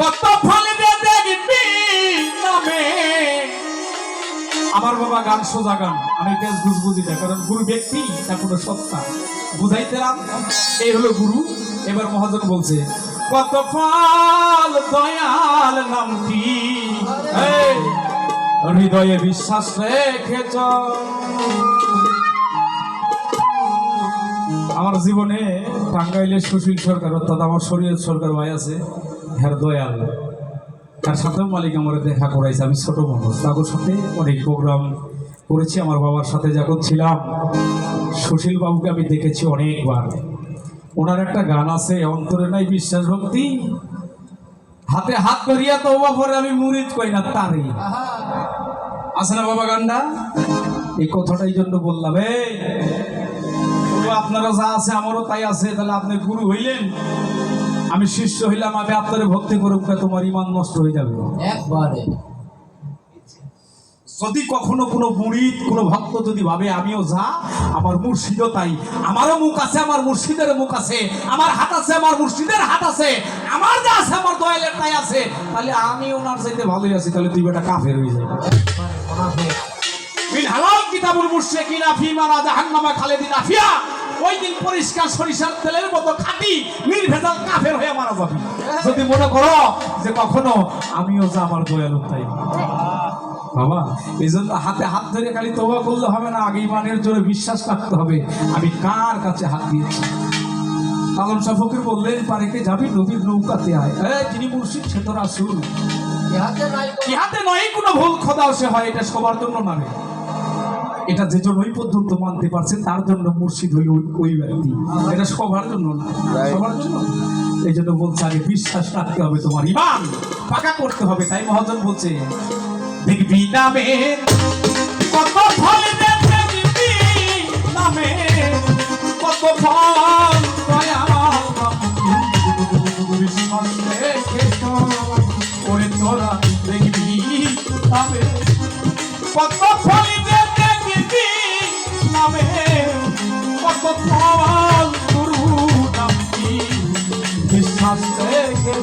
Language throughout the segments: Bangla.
কত ফল দেখবি নামে। আমার বাবা গান, সোজা গান। আমি বেশ বুঝ বুঝি না কারণ গুরু ব্যক্তি কোনো সত্তা। এই হলো গুরু। এবার মহাজন বলছে, কত ফল দয়াল নামটি। হৃদয়ে বিশ্বাস রেখেছ। আমার জীবনে টাঙ্গাইলের সুশীল সরকার, অর্থাৎ আমার শরীর সরকার ভাই আছে হ্যার দয়াল। তার সাথেও মালিক আমার দেখা করাইছে। আমি ছোট মানুষ। তাদের সাথে অনেক প্রোগ্রাম করেছি। আমার বাবার সাথে যখন ছিলাম, সুশীল বাবুকে আমি দেখেছি অনেকবার। ওনার একটা গান আছে, অন্তরে নাই বিশ্বাস ভক্তি। হাতে হাত করিয়া তো পরে আমি মুরিদ কই না তারই আছে না বাবা গানটা? এই কথাটাই জন্য বললাম, এই আপনারা যা আছে, আমারও তাই আছে। তাহলে আপনি গুরু হইলেন। আমি শিষ্য হইলাম আমি আপনার ভক্তি করুক তোমার ইমান নষ্ট হয়ে যাবে। একবারে। যদি কখনো কোনো মুরিদ কোনো ভক্ত যদি ভাবে আমিও যা আমার মুর্শিদও তাই আমারও মুখ আছে আমার মুর্শিদের মুখ আছে আমার হাত আছে আমার মুর্শিদের হাত আছে আমার যা আছে আমার দয়ালের তাই আছে তাহলে আমি ওনার চাইতে ভালোই আছি তাহলে তুই বেটা কাফের হয়ে যাবে। মিন হালাল কিতাবুল মুশরিকিনা ফি মারা জাহান্নামা খালিদিন আফিয়া ওই দিন পরিষ্কার সরিষার তেলের মতো খাঁটি নির্ভেজাল কাফের হয়ে মারা যাবে। যদি মনে করো যে কখনো আমিও যা আমার দয়ালু তাই। বাবা এই জন্য হাতে হাত ধরে খালি তোবা করলে হবে না আগে ইমানের জোরে বিশ্বাস রাখতে হবে। আমি কার কাছে হাত দিয়েছি? আলম শাহ বললেন পারেকে যাবি? নবীর নৌকাতে আয়। এই যিনি মুর্শিদ সে তো রাসূল। ইহাতে ইহাতে নয় কোনো ভুল খোদাও সে হয় এটা সবার জন্য নামে। এটা যে জন্য ওই পর্যন্ত মানতে পারছে তার জন্য মুর্শিদ হই ওই- ওই ব্যক্তি। এটা সবার জন্য না সবার জন্য। এই জন্য বলছে আগে বিশ্বাস রাখতে হবে তোমার ইমান পাকা করতে হবে। তাই মহাজন বলছে দেখবি নামে কত ফল দেখবি নামে কত ফল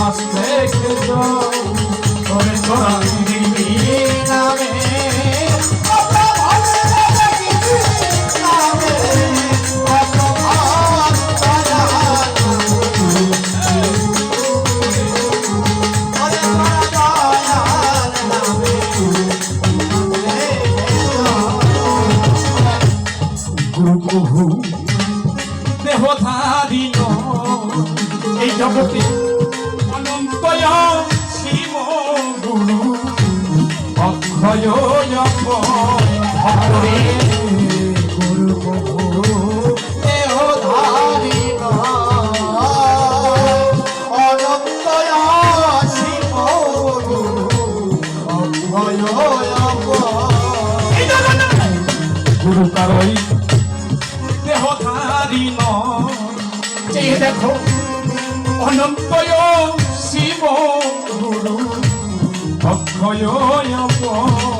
বিশ্বাস রেখে করে তোরা নামে দেহধারী এই জগতে গুরু কারই দেহধারী যে দেখো অনন্তয় শিব গুরু অক্ষয়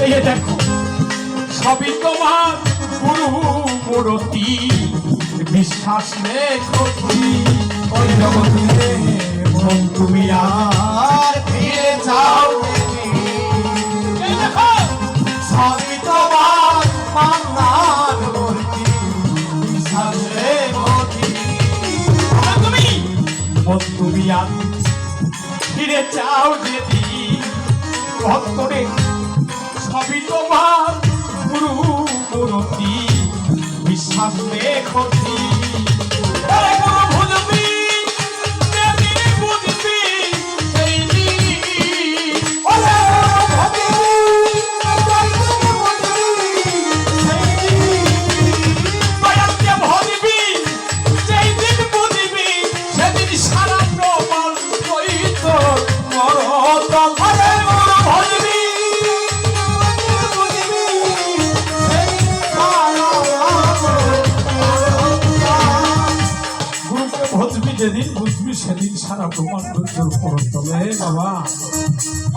এই যে দেখো, সবই তোমার গুরু মূরতি বিশ্বাস রেখো তুমি, ওই জগতে তুমি আর ফিরে যাও সবই তোমার মান্নার মূর্তি। বিশ্বাসে তুমি। তুমি। আর ফিরে চাও যদি ভক্তরে সবই তোমার গুরু মূরতি বিশ্বাস রেখো যেদিন বুঝবি সেদিন সারা প্রমাণ কইত মরতম হে বাবা,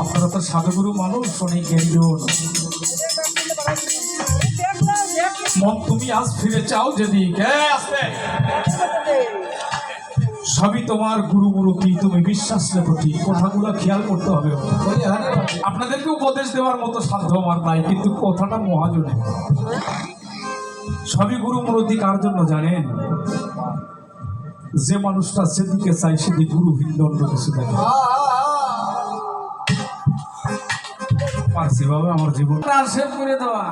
আপনারা তো সাধুগুরু মানুষ, অনেক জ্ঞানীয় মন তুমি আজ ফিরে চাও আস্তে। সবই তোমার গুরু মূরতি তুমি বিশ্বাস রেখো ঠিক। কথাগুলো খেয়াল করতে হবে। আপনাদেরকে উপদেশ দেওয়ার মতো সাধ্য আমার নাই, কিন্তু কথাটা মহাজনে সবই গুরু মূরতি কার জন্য জানেন? যে মানুষটা সেদিকে চাই সেদিকে গুরু ভিন্ন কিছু দেখে। পারছি বাবা, আমার জীবন। সেভ করে দেওয়া।